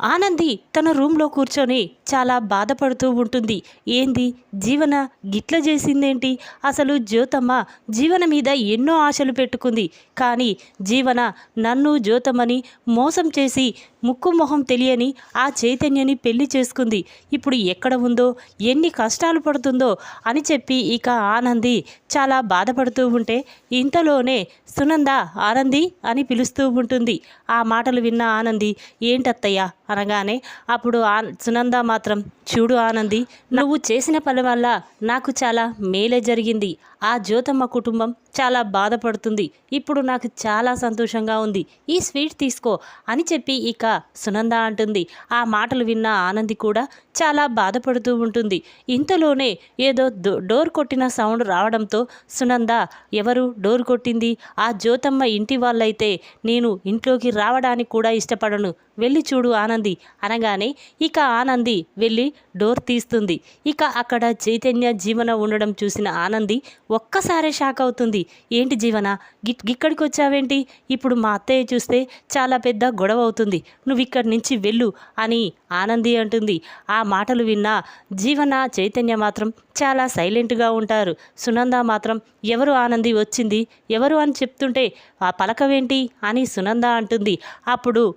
ఆనంది తన రూమ్లో కూర్చొని చాలా బాధపడుతూ ఉంటుంది. ఏంది? జీవన గిట్ల చేసిందేంటి? అసలు జ్యోతమ్మ జీవన మీద ఎన్నో ఆశలు పెట్టుకుంది. కానీ జీవన నన్ను జ్యోతమ్మని మోసం చేసి ముక్కు మొహం తెలియని ఆ చైతన్యని పెళ్ళి చేసుకుంది. ఇప్పుడు ఎక్కడ ఉందో ఎన్ని కష్టాలు పడుతుందో అని చెప్పి ఇక ఆనంది చాలా బాధపడుతూ ఉంటే ఇంతలోనే సునంద ఆనంది అని పిలుస్తూ ఉంటుంది. ఆ మాటలు విన్న ఆనంది ఏంటత్తయ్య అనగానే అప్పుడు ఆ సునంద మాత్రం చూడు ఆనంది నువ్వు చేసిన పని వల్ల నాకు చాలా మేలే జరిగింది. ఆ జ్యోతమ్మ కుటుంబం చాలా బాధపడుతుంది. ఇప్పుడు నాకు చాలా సంతోషంగా ఉంది. ఈ స్వీట్ తీసుకో అని చెప్పి ఇక సునంద అంటుంది. ఆ మాటలు విన్న ఆనంది కూడా చాలా బాధపడుతూ ఉంటుంది. ఇంతలోనే ఏదో డోర్ కొట్టిన సౌండ్ రావడంతో సునంద ఎవరు డోర్ కొట్టింది? ఆ జ్యోతమ్మ ఇంటి వాళ్ళైతే నేను ఇంట్లోకి రావడానికి కూడా ఇష్టపడను. వెళ్ళి చూడు ఆనంది అనగానే ఇక ఆనంది వెళ్ళి డోర్ తీస్తుంది. ఇక అక్కడ చైతన్య జీవన ఉండడం చూసిన ఆనంది ఒక్కసారే షాక్ అవుతుంది. ఏంటి జీవన? గిట్ గిక్కడికి వచ్చావేంటి ఇప్పుడు మా అత్తయ్య చూస్తే చాలా పెద్ద గొడవ అవుతుంది. నువ్వు ఇక్కడి నుంచి వెళ్ళు అని ఆనంది అంటుంది. ఆ మాటలు విన్న జీవన చైతన్య మాత్రం చాలా సైలెంట్గా ఉంటారు. సునంద మాత్రం ఎవరు ఆనంది వచ్చింది? ఎవరు అని చెప్తుంటే ఆ పలకవేంటి? అని సునంద అంటుంది. అప్పుడు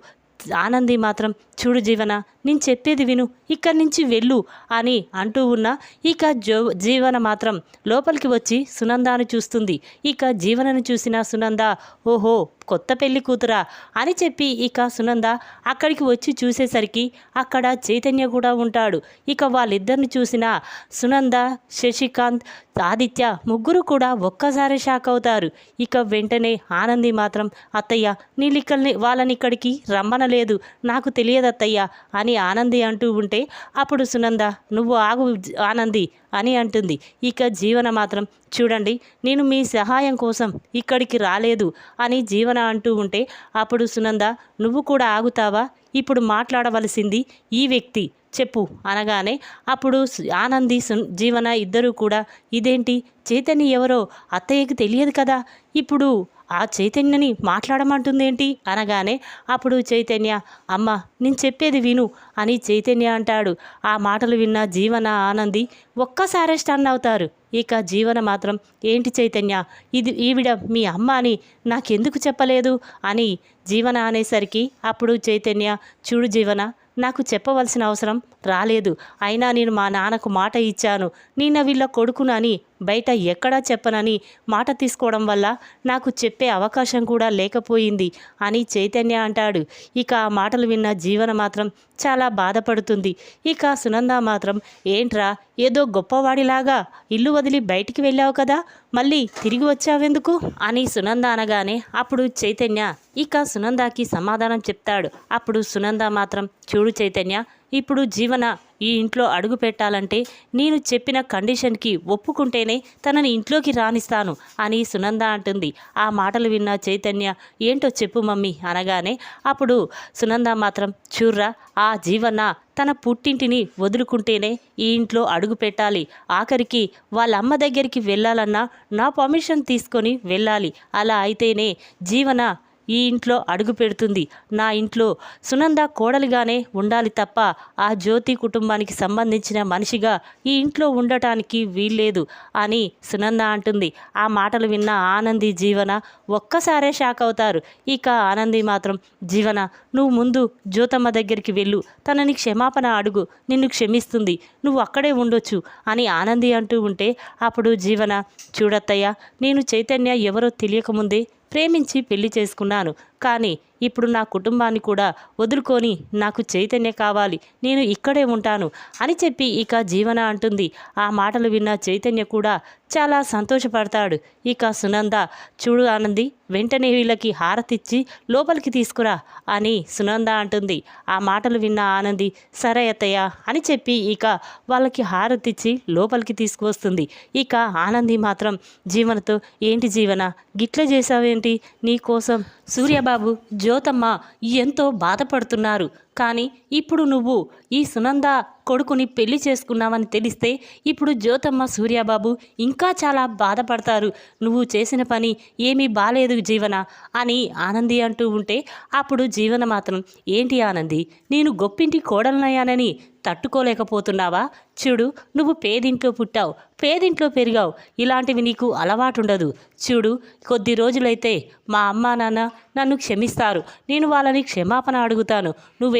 ఆనంది మాత్రం చూడు జీవన నేను చెప్పేది విను ఇక్కడి నుంచి వెళ్ళు అని అంటూ ఉన్న ఇక జో జీవన మాత్రం లోపలికి వచ్చి సునందాను చూస్తుంది. ఇక జీవనను చూసిన సునంద ఓహో కొత్త పెళ్ళి కూతురా అని చెప్పి ఇక సునంద అక్కడికి వచ్చి చూసేసరికి అక్కడ చైతన్య కూడా ఉంటాడు. ఇక వాళ్ళిద్దరిని చూసిన సునంద శశికాంత్ ఆదిత్య ముగ్గురు కూడా ఒక్కసారి షాక్ అవుతారు. ఇక వెంటనే ఆనంది మాత్రం అత్తయ్య నీళ్ళిక్కల్ని వాళ్ళని ఇక్కడికి రమ్మనలేదు. నాకు తెలియదు అత్తయ్య అని ఆనంది అంటూ ఉంటే అప్పుడు సునంద నువ్వు ఆగు ఆనంది అని అంటుంది. ఇక జీవన మాత్రం చూడండి నేను మీ సహాయం కోసం ఇక్కడికి రాలేదు అని జీవన అంటూ ఉంటే అప్పుడు సునంద నువ్వు కూడా ఆగుతావా? ఇప్పుడు మాట్లాడవలసింది ఈ వ్యక్తి. చెప్పు అనగానే అప్పుడు ఆనంది జీవన ఇద్దరూ కూడా ఇదేంటి? చైతన్య ఎవరో? అత్తయ్యకి తెలియదు కదా? ఇప్పుడు ఆ చైతన్యని మాట్లాడమంటుందేంటి? అనగానే అప్పుడు చైతన్య అమ్మ నేను చెప్పేది విను అని చైతన్య అంటాడు. ఆ మాటలు విన్న జీవన ఆనంది ఒక్కసారే స్టన్ అవుతారు. ఇక జీవన మాత్రం ఏంటి చైతన్య ఇది ఈవిడ మీ అమ్మ అని నాకెందుకు చెప్పలేదు? అని జీవన అనేసరికి అప్పుడు చైతన్య చూడు జీవన నాకు చెప్పవలసిన అవసరం రాలేదు. అయినా నేను మా నాన్నకు మాట ఇచ్చాను. నిన్న వీళ్ళ కొడుకునని బయట ఎక్కడా చెప్పనని మాట తీసుకోవడం వల్ల నాకు చెప్పే అవకాశం కూడా లేకపోయింది అని చైతన్య అంటాడు. ఇక ఆ మాటలు విన్న జీవన మాత్రం చాలా బాధపడుతుంది. ఇక సునంద మాత్రం ఏంట్రా ఏదో గొప్పవాడిలాగా ఇల్లు వదిలి బయటికి వెళ్ళావు కదా మళ్ళీ తిరిగి వచ్చావెందుకు? అని సునంద అనగానే అప్పుడు చైతన్య ఇక సునందకి సమాధానం చెప్తాడు. అప్పుడు సునంద మాత్రం చూడు చైతన్య ఇప్పుడు జీవన ఈ ఇంట్లో అడుగు పెట్టాలంటే నేను చెప్పిన కండిషన్కి ఒప్పుకుంటేనే తనని ఇంట్లోకి రానిస్తాను అని సునంద అంటుంది. ఆ మాటలు విన్న చైతన్య ఏంటో చెప్పు మమ్మీ అనగానే అప్పుడు సునంద మాత్రం చూర్రా ఆ జీవన తన పుట్టింటిని వదులుకుంటేనే ఈ ఇంట్లో అడుగు పెట్టాలి. ఆఖరికి వాళ్ళ అమ్మ దగ్గరికి వెళ్ళాలన్నా నా పర్మిషన్ తీసుకొని వెళ్ళాలి. అలా అయితేనే జీవన ఈ ఇంట్లో అడుగు పెడుతుంది. నా ఇంట్లో సునంద కోడలిగానే ఉండాలి తప్ప ఆ జ్యోతి కుటుంబానికి సంబంధించిన మనిషిగా ఈ ఇంట్లో ఉండటానికి వీల్లేదు అని సునంద అంటుంది. ఆ మాటలు విన్న ఆనంది జీవన ఒక్కసారే షాక్ అవుతారు. ఇక ఆనంది మాత్రం జీవన నువ్వు ముందు జ్యోతమ్మ దగ్గరికి వెళ్ళు. తనని క్షమాపణ అడుగు. నిన్ను క్షమిస్తుంది. నువ్వు అక్కడే ఉండొచ్చు అని ఆనంది అంటూ ఉంటే అప్పుడు జీవన చూడత్తయ్య నేను చైతన్య ఎవరో తెలియకముందే ప్రేమించి పెళ్ళి చేసుకున్నాను కానీ ఇప్పుడు నా కుటుంబాన్ని కూడా వదులుకొని నాకు చైతన్య కావాలి నేను ఇక్కడే ఉంటాను అని చెప్పి ఇక జీవన అంటుంది. ఆ మాటలు విన్న చైతన్య కూడా చాలా సంతోషపడతాడు. ఇక సునంద చూడు ఆనంది వెంటనే వీళ్ళకి హారతిచ్చి లోపలికి తీసుకురా అని సునంద అంటుంది. ఆ మాటలు విన్న ఆనంది సరే అత్తయ్య అని చెప్పి ఇక వాళ్ళకి హారతిచ్చి లోపలికి తీసుకువస్తుంది. ఇక ఆనంది మాత్రం జీవనతో ఏంటి జీవన? గిట్ల చేసావేంటి నీ కోసం బాబు జ్యోతమ్మ ఎంతో బాధపడుతున్నారు. కానీ ఇప్పుడు నువ్వు ఈ సునంద కొడుకుని పెళ్ళి చేసుకున్నావని తెలిస్తే ఇప్పుడు జ్యోతమ్మ సూర్యబాబు ఇంకా చాలా బాధపడతారు. నువ్వు చేసిన పని ఏమీ బాలేదు జీవన అని ఆనంది అంటూ ఉంటే అప్పుడు జీవన మాత్రం ఏంటి ఆనంది నేను గొప్పింటి కోడలనయ్యానని తట్టుకోలేకపోతున్నావా? చూడు నువ్వు పేదింట్లో పుట్టావు పేదింట్లో పెరిగావు ఇలాంటివి నీకు అలవాటుండదు. చూడు కొద్ది రోజులైతే మా అమ్మా నాన్న నన్ను క్షమిస్తారు. నేను వాళ్ళని క్షమాపణ అడుగుతాను.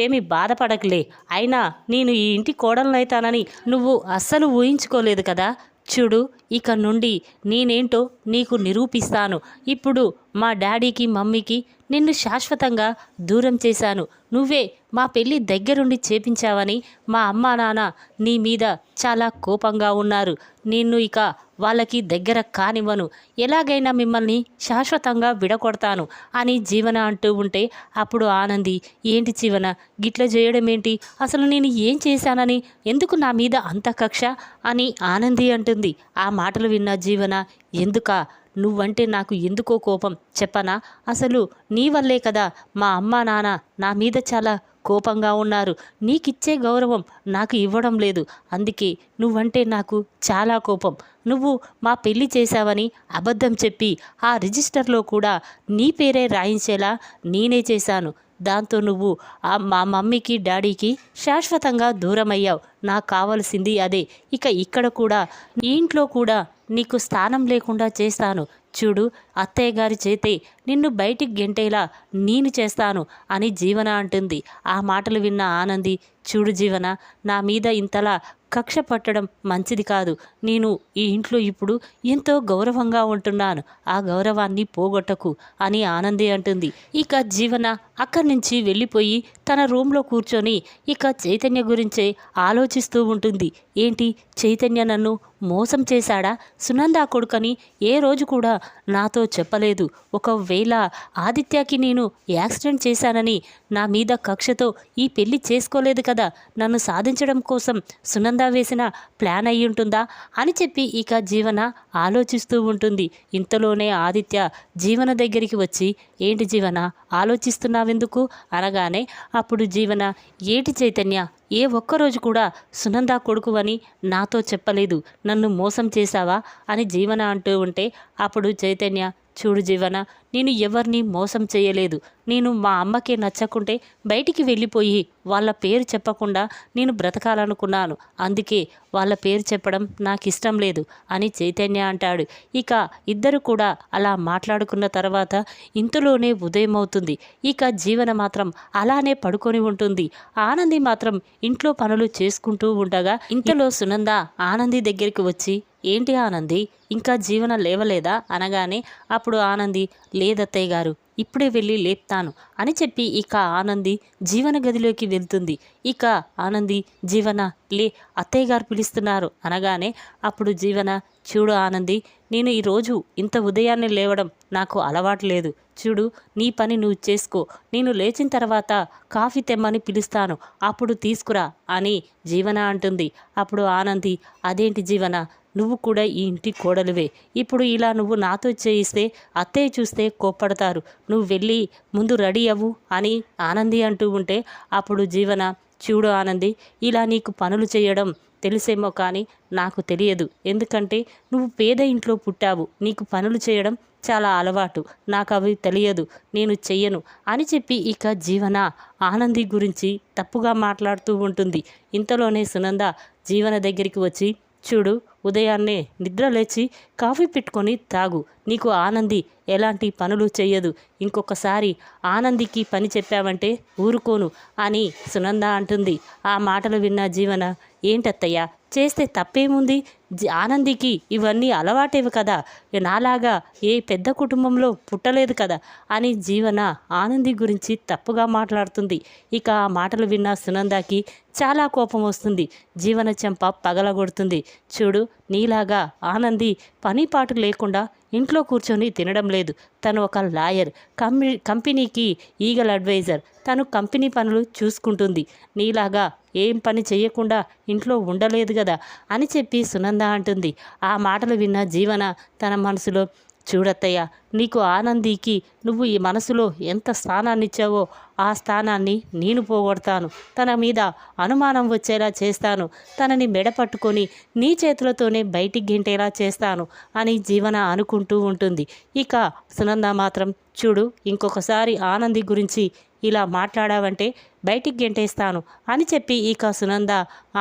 నువ్వేమీ బాధపడకలే. అయినా నేను ఈ ఇంటి కోడలనైతానని నువ్వు అస్సలు ఊహించుకోలేదు కదా? చూడు ఇక నుండి నేనేంటో నీకు నిరూపిస్తాను. ఇప్పుడు మా డాడీకి మమ్మీకి నిన్ను శాశ్వతంగా దూరం చేశాను. నువ్వే మా పెళ్ళి దగ్గరుండి చేపించావని మా అమ్మా నాన్న నీ మీద చాలా కోపంగా ఉన్నారు. నిన్ను ఇక వాళ్ళకి దగ్గర కానివ్వను. ఎలాగైనా మిమ్మల్ని శాశ్వతంగా విడగొడతాను అని జీవన అంటూ ఉంటే అప్పుడు ఆనంది ఏంటి జీవన గిట్ల చేయడం ఏంటి అసలు నేను ఏం చేశానని ఎందుకు నా మీద అంత కక్ష? అని ఆనంది అంటుంది. ఆ మాటలు విన్న జీవన ఎందుక? నువ్వంటే నాకు ఎందుకో కోపం. చెప్పనా? అసలు నీ వల్లే కదా మా అమ్మా నాన్న నా మీద చాలా కోపంగా ఉన్నారు. నీకిచ్చే గౌరవం నాకు ఇవ్వడం లేదు. అందుకే నువ్వంటే నాకు చాలా కోపం. నువ్వు మా పెళ్ళి చేశావని అబద్ధం చెప్పి ఆ రిజిస్టర్లో కూడా నీ పేరే రాయించేలా నేనే చేశాను. దాంతో నువ్వు మా మమ్మీకి డాడీకి శాశ్వతంగా దూరమయ్యావు. నాకు కావలసింది అదే. ఇక ఇక్కడ కూడా నీ ఇంట్లో కూడా నీకు స్థానం లేకుండా చేస్తాను. చూడు అత్తయ్య గారి చేతే నిన్ను బయటికి గెంటేలా నేను చేస్తాను అని జీవన అంటుంది. ఆ మాటలు విన్న ఆనంది చూడు జీవన నా మీద ఇంతలా కక్ష పట్టడం మంచిది కాదు. నేను ఈ ఇంట్లో ఇప్పుడు ఎంతో గౌరవంగా ఉంటున్నాను. ఆ గౌరవాన్ని పోగొట్టకు అని ఆనంది అంటుంది. ఇక జీవన అక్కడి నుంచి వెళ్ళిపోయి తన రూమ్లో కూర్చొని ఇక చైతన్య గురించే ఆలోచిస్తూ ఉంటుంది. ఏంటి చైతన్య నన్ను మోసం చేశాడా? సునంద కొడుకని ఏ రోజు కూడా నాతో చెప్పలేదు. ఒకవేళ ఆదిత్యకి నేను యాక్సిడెంట్ చేశానని నా మీద కక్షతో ఈ పెళ్ళి చేసుకోలేదు కదా? నన్ను సాధించడం కోసం సునంద వేసిన ప్లాన్ అయి ఉంటుందా? అని చెప్పి ఇక జీవన ఆలోచిస్తూ ఉంటుంది. ఇంతలోనే ఆదిత్య జీవన దగ్గరికి వచ్చి ఏంటి జీవన ఆలోచిస్తున్నావెందుకు? అనగానే అప్పుడు జీవన ఏటి చైతన్య ఏ ఒక్కరోజు కూడా సునంద కొడుకు అని నాతో చెప్పలేదు. నన్ను మోసం చేశావా? అని జీవన అంటూ ఉంటే అప్పుడు చైతన్య చూడు జీవన నేను ఎవరిని మోసం చేయలేదు. నేను మా అమ్మకే నచ్చకుంటే బయటికి వెళ్ళిపోయి వాళ్ళ పేరు చెప్పకుండా నేను బ్రతకాలనుకున్నాను. అందుకే వాళ్ళ పేరు చెప్పడం నాకు ఇష్టం లేదు అని చైతన్య అంటాడు. ఇక ఇద్దరు కూడా అలా మాట్లాడుకున్న తర్వాత ఇంతలోనే ఉదయం అవుతుంది ఇక జీవన మాత్రం అలానే పడుకొని ఉంటుంది. ఆనంది మాత్రం ఇంట్లో పనులు చేసుకుంటూ ఉండగా ఇంతలో సునంద ఆనంది దగ్గరికి వచ్చి ఏంటి ఆనంది? ఇంకా జీవన లేవలేదా? అనగానే అప్పుడు ఆనంది లేదత్తయ్య గారు ఇప్పుడే వెళ్ళి లేపుతాను అని చెప్పి ఇక ఆనంది జీవన గదిలోకి వెళ్తుంది. ఇక ఆనంది జీవన లే అత్తయ్య గారు పిలుస్తున్నారు అనగానే అప్పుడు జీవన చూడు ఆనంది నేను ఈరోజు ఇంత ఉదయాన్నే లేవడం నాకు అలవాటు లేదు. చూడు నీ పని నువ్వు చేసుకో. నేను లేచిన తర్వాత కాఫీ తెమ్మని పిలుస్తాను. అప్పుడు తీసుకురా అని జీవన అంటుంది. అప్పుడు ఆనంది అదేంటి జీవన? నువ్వు కూడా ఈ ఇంటి కోడలువే. ఇప్పుడు ఇలా నువ్వు నాతో చేయిస్తే అత్తయ్య చూస్తే కోప్పడతారు. నువ్వు వెళ్ళి ముందు రెడీ అవ్వు అని ఆనంది అంటూ ఉంటే అప్పుడు జీవన చూడు ఆనంది ఇలా నీకు పనులు చేయడం తెలిసేమో కానీ నాకు తెలియదు. ఎందుకంటే నువ్వు పేద ఇంట్లో పుట్టావు. నీకు పనులు చేయడం చాలా అలవాటు. నాకు అవి తెలియదు. నేను చెయ్యను అని చెప్పి ఇక జీవన ఆనంది గురించి తప్పుగా మాట్లాడుతూ ఉంటుంది. ఇంతలోనే సునంద జీవన దగ్గరికి వచ్చి చూడు ఉదయాన్నే నిద్ర లేచి కాఫీ పెట్టుకొని తాగు. నీకు ఆనంది ఎలాంటి పనులు చెయ్యదు. ఇంకొకసారి ఆనందికి పని చెప్పావంటే ఊరుకోను అని సునంద అంటుంది. ఆ మాటలు విన్న జీవన ఏంటత్తయ్య? చేస్తే తప్పేముంది? జ- ఆనందికి ఇవన్నీ అలవాటేవి కదా. నాలాగా ఏ పెద్ద కుటుంబంలో పుట్టలేదు కదా అని జీవన ఆనంది గురించి తప్పుగా మాట్లాడుతుంది. ఇక ఆ మాటలు విన్న సునందాకి చాలా కోపం వస్తుంది. జీవన చెంప పగలగొడుతుంది. చూడు నీలాగా ఆనంది పని పాటు లేకుండా ఇంట్లో కూర్చొని తినడం లేదు. తను ఒక లాయర్ కంపెనీ కంపెనీకి ఈగల్ అడ్వైజర్. తను కంపెనీ పనులు చూసుకుంటుంది. నీలాగా ఏం పని చేయకుండా ఇంట్లో ఉండలేదు కదా అని చెప్పి సునంద అంటుంది. ఆ మాటలు విన్న జీవన తన మనసులో చూడత్తయ్య నీకు ఆనందికి నువ్వు ఈ మనసులో ఎంత స్థానాన్ని ఇచ్చావో ఆ స్థానాన్ని నేను పోగొడతాను. తన మీద అనుమానం వచ్చేలా చేస్తాను. తనని మెడపట్టుకొని నీ చేతులతోనే బయటికి గింటేలా చేస్తాను అని జీవన అనుకుంటూ ఉంటుంది. ఇక సునంద మాత్రం చూడు ఇంకొకసారి ఆనంది గురించి ఇలా మాట్లాడావంటే బయటికి గెంటేస్తాను అని చెప్పి ఇక సునంద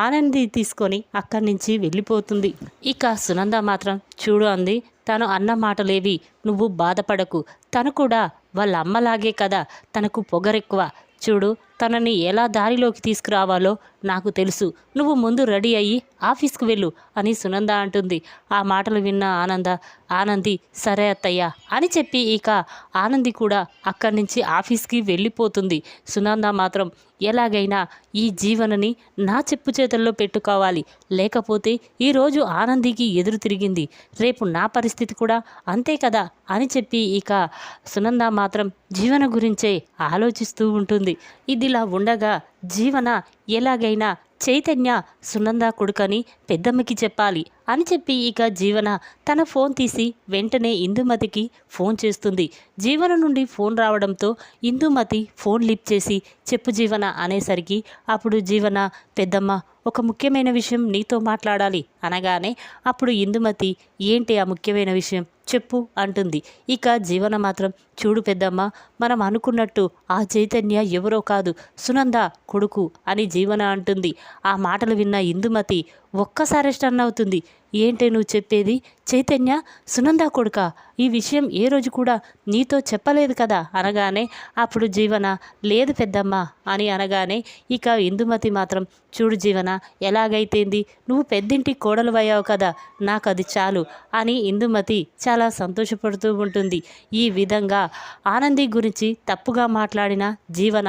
ఆనంది తీసుకొని అక్కడి నుంచి వెళ్ళిపోతుంది. ఇక సునంద మాత్రం చూడు అంది తను అన్న మాటలేవి నువ్వు బాధపడకు. తను కూడా వాళ్ళ అమ్మలాగే కదా తనకు పొగరెక్కువ. చూడు తనని ఎలా దారిలోకి తీసుకురావాలో నాకు తెలుసు. నువ్వు ముందు రెడీ అయ్యి ఆఫీస్కి వెళ్ళు అని సునంద అంటుంది. ఆ మాటలు విన్న ఆనంద ఆనంది సరే అత్తయ్య అని చెప్పి ఇక ఆనంది కూడా అక్కడి నుంచి ఆఫీస్కి వెళ్ళిపోతుంది. సునంద మాత్రం ఎలాగైనా ఈ జీవనని నా చెప్పు చేతుల్లో పెట్టుకోవాలి. లేకపోతే ఈరోజు ఆనందికి ఎదురు తిరిగింది. రేపు నా పరిస్థితి కూడా అంతే కదా అని చెప్పి ఇక సునంద మాత్రం జీవన గురించే ఆలోచిస్తూ ఉంటుంది. ఇది ఇదిలా ఉండగా జీవన ఎలాగైనా చైతన్య సునంద కొడుకని పెద్దమ్మకి చెప్పాలి అని చెప్పి ఇక జీవన తన ఫోన్ తీసి వెంటనే ఇందుమతికి ఫోన్ చేస్తుంది. జీవన నుండి ఫోన్ రావడంతో ఇందుమతి ఫోన్ లిప్ చేసి చెప్పు జీవన అనేసరికి అప్పుడు జీవన పెద్దమ్మ ఒక ముఖ్యమైన విషయం నీతో మాట్లాడాలి అనగానే అప్పుడు ఇందుమతి ఏంటి ఆ ముఖ్యమైన విషయం? చెప్పు అంటుంది. ఇక జీవన మాత్రం చూడు పెద్దమ్మ మనం అనుకున్నట్టు ఆ చైతన్య ఎవరో కాదు సునంద కొడుకు అని జీవన అంటుంది. ఆ మాటలు విన్న ఇందుమతి ఒక్కసారి స్టన్ అవుతుంది ఏంటే నువ్వు చెప్పేది? చైతన్య సునంద కొడుక ఈ విషయం ఏ రోజు కూడా నీతో చెప్పలేదు కదా? అనగానే అప్పుడు జీవన లేదు పెద్దమ్మ అని అనగానే ఇక ఇందుమతి మాత్రం చూడు జీవన ఎలాగైతేంది? నువ్వు పెద్దింటి కోడలు అయ్యావు కదా నాకు అది చాలు అని ఇందుమతి చాలా సంతోషపడుతూ ఉంటుంది. ఈ విధంగా ఆనంది గురించి తప్పుగా మాట్లాడిన జీవన